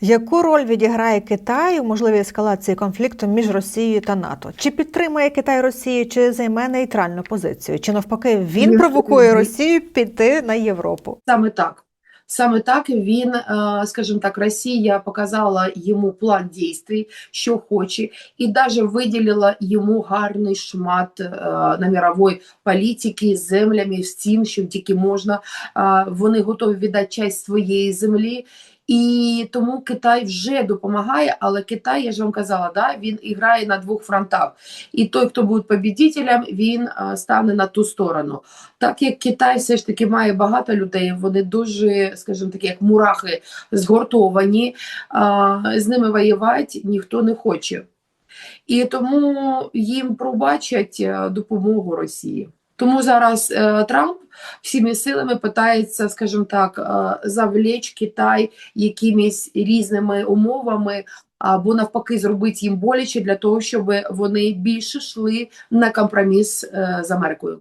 Яку роль відіграє Китай у можливій ескалації конфлікту між Росією та НАТО? Чи підтримує Китай Росію, чи займе нейтральну позицію? Чи навпаки він провокує. Росію піти на Європу? Саме так. Саме так він, е, скажімо так, Росія показала йому план дій, що хоче, і навіть виділила йому гарний шмат е, на мировій політики з землями, всім, що тільки можна. Е, Вони готові віддати часть своєї землі. І тому Китай вже допомагає, але Китай, я ж вам казала, да, він грає на двох фронтах. І той, хто буде побідітелем, він е, стане на ту сторону. Так як Китай все ж таки має багато людей, вони дуже, скажімо так, як мурахи згуртовані, а, з ними воювати ніхто не хоче. І тому їм пробачать е, допомогу Росії. Тому зараз е, Трамп всіми силами питається, скажімо так, е, завлечь Китай якимись різними умовами, або навпаки зробити їм боляче для того, щоб вони більше йшли на компроміс е, з Америкою.